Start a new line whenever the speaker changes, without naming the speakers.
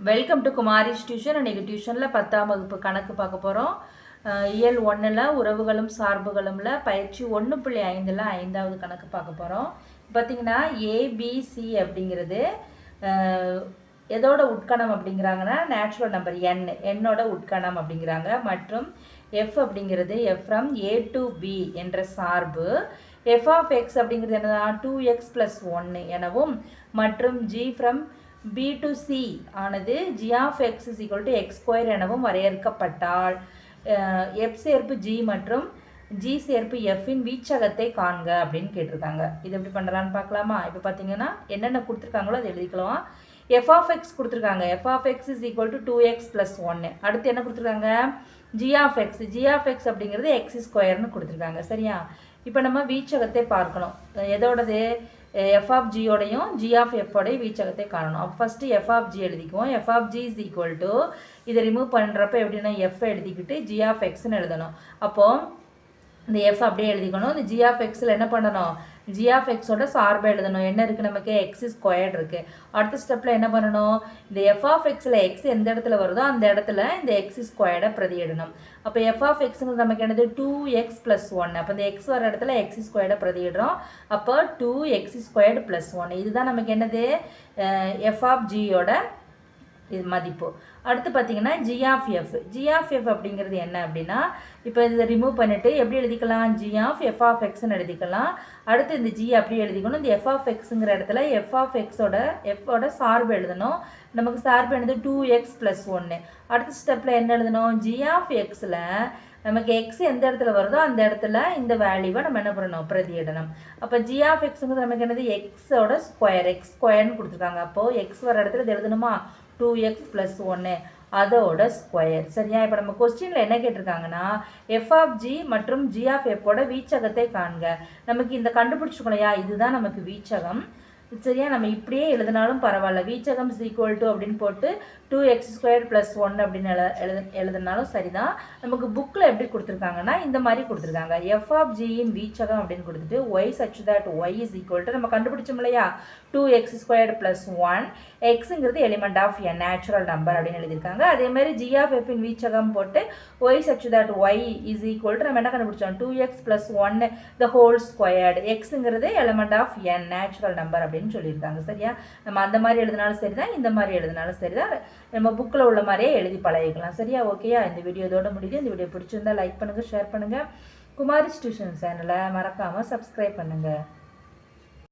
Welcome to Kumari's tuition இன்றைக்கி டியூஷனில் பத்தாம் வகுப்பு கணக்கு பார்க்க போகிறோம் இயல் ஒன்றில் உறவுகளும் சார்புகளும்ல பயிற்சி ஒன்று புள்ளி ஐந்தில் ஐந்தாவது கணக்கு பார்க்க போகிறோம் பார்த்தீங்கன்னா ஏபிசி அப்படிங்கிறது எதோட உட்கணம் அப்படிங்கிறாங்கன்னா நேச்சுரல் நம்பர் என் என்னோட உட்கணம் அப்படிங்கிறாங்க. மற்றும் எஃப் அப்படிங்கிறது F from A to B என்ற சார்பு. எஃப் ஆஃப் எக்ஸ் அப்படிங்கிறது என்னதான் டூ எக்ஸ் ப்ளஸ் ஒன்று எனவும் மற்றும் G from B to C ஆனது G of X is equal to X square எனவும் வரையறுக்கப்பட்டால் எஃப் சேர்ப்பு ஜி மற்றும் ஜி சேர்ப்பு எஃப்பின் வீச்சகத்தை காண்க அப்படின்னு கேட்டிருக்காங்க. இது எப்படி பண்ணுறான்னு பார்க்கலாமா? இப்போ பார்த்தீங்கன்னா என்னென்ன கொடுத்துருக்காங்களோ அதை எழுதிக்கலாம். எஃப் ஆஃப் எக்ஸ் கொடுத்துருக்காங்க. F of X is equal to two X plus ஒன்று அடுத்து என்ன கொடுத்துருக்காங்க? G of X G of X அப்படிங்கிறது எக்ஸ் ஸ்கொயர்னு கொடுத்துருக்காங்க. சரியா? இப்போ நம்ம வீச்சகத்தை பார்க்கணும். எதோடது? எஃப் ஆஃப் ஜியோடையும் ஜி ஆஃப் எஃபோடையும் வீச்சகத்தை காணணும். அப்போ first F of G எழுதிக்குவோம். F of G is equal to இதை ரிமூவ் பண்ணுறப்ப எப்படின்னா எஃப் எழுதிக்கிட்டு ஜி ஆஃப் எக்ஸ்னு எழுதணும். அப்போது இந்த எஃப் அப்படியே எழுதிக்கணும். இந்த ஜி ஆஃப் எக்ஸில் என்ன பண்ணணும்? ஜி ஆஃப் எக்ஸோட சார்பை எழுதணும். என்ன இருக்குது நமக்கு? எக்ஸ் ஸ்கொயர்ட் இருக்குது அடுத்த ஸ்டெப்பில் என்ன பண்ணணும்? இந்த எஃப் ஆஃப் எக்ஸில் எக்ஸ் எந்த இடத்துல வருதோ அந்த இடத்துல இந்த எக்ஸ் ஸ்கொயர்டை பிரதியிடணும். அப்போ எஃப் ஆஃப் எக்ஸுங்கிறது நமக்கு என்னது? டூ எக்ஸ் ப்ளஸ் ஒன் அப்போ இந்த எக்ஸ் வர இடத்துல எக்ஸ் ஸ்கொயர்டை பிரதியிடுறோம். அப்போ two X squared plus one இதுதான் நமக்கு என்னது? எஃப் ஆஃப் ஜியோட இது மதிப்பு. அடுத்து பார்த்தீங்கன்னா G of F G F அப்படிங்கிறது என்ன அப்படின்னா இப்போ இதை ரிமூவ் பண்ணிவிட்டு எப்படி எழுதிக்கலாம்? ஜி ஆஃப் எஃப் ஆஃப் எக்ஸ்னு எழுதிக்கலாம். அடுத்து இந்த ஜி அப்படியே எழுதிக்கணும். இந்த எஃப் ஆஃப் எக்ஸுங்கிற இடத்துல எஃப் ஆஃப் எக்ஸோட எஃபோட சார்பு எழுதணும். நமக்கு சார்பு என்னது? டூ எக்ஸ் ப்ளஸ் ஒன்று அடுத்த ஸ்டெப்பில் என்ன எழுதணும்? ஜிஆஃப் எக்ஸில் நமக்கு எக்ஸ் எந்த இடத்துல வருதோ அந்த இடத்துல இந்த வேல்யூவை நம்ம என்ன பண்ணணும்? பிரதியிடணும். அப்போ ஜி ஆஃப் எக்ஸுங்கிறது நமக்கு என்னது? எக்ஸோட ஸ்கொயர் எக்ஸ் ஸ்கொயர்னு கொடுத்துருக்காங்க. அப்போது எக்ஸ் வர இடத்துல இது எழுதணுமா? டூ எக்ஸ் ப்ளஸ் ஒன்று அதோட ஸ்கொயர் சரியா? இப்போ நம்ம கொஸ்டினில் என்ன கேட்டிருக்காங்கன்னா எஃப் ஆஃப் ஜி மற்றும் ஜி ஆஃப் எஃப்போட வீச்சகத்தை காண்க. நமக்கு இந்த கண்டுபிடிச்சிக்கலையா இதுதான் நமக்கு வீச்சகம். சரியா? நம்ம இப்படியே எழுதினாலும் பரவாயில்ல. வீச்சகம் இஸ் ஈக்குவல் டு அப்படின்னு போட்டு two x square plus one அப்படின்னு எழு எழுது எழுதுனாலும் சரிதான். நமக்கு புக்கில் எப்படி கொடுத்துருக்காங்கன்னா இந்த மாதிரி கொடுத்துருக்காங்க. எஃப் ஆஃப் ஜியின் வீச்சகம் அப்படின்னு கொடுத்துட்டு y such that y is equal to நம்ம கண்டுபிடிச்சோம் இல்லையா? Two x square plus one எக்ஸுங்கிறது element of a natural number அப்படின்னு எழுதியிருக்காங்க. அதே மாதிரி ஜி ஆஃப் எஃபின் வீச்சகம் போட்டு y such that y is equal to நம்ம என்ன கண்டுபிடிச்சோம்? Two x plus one the whole squared எக்ஸுங்கிறது element of an natural number அப்படின்னு சொல்லியிருக்காங்க. சரியா? நம்ம அந்த மாதிரி எழுதினாலும் சரிதான் இந்த மாதிரி எழுதினாலும் சரிதான். நம்ம புக்கில் உள்ள மாதிரியே எழுதி பழகிக்கலாம். சரியா? ஓகேயா இந்த வீடியோ இதோட முடியுது. இந்த வீடியோ பிடிச்சிருந்தா லைக் பண்ணுங்கள் ஷேர் பண்ணுங்கள் குமாரிஸ் டியூஷன் சேனலை மறக்காமல் சப்ஸ்கிரைப் பண்ணுங்கள்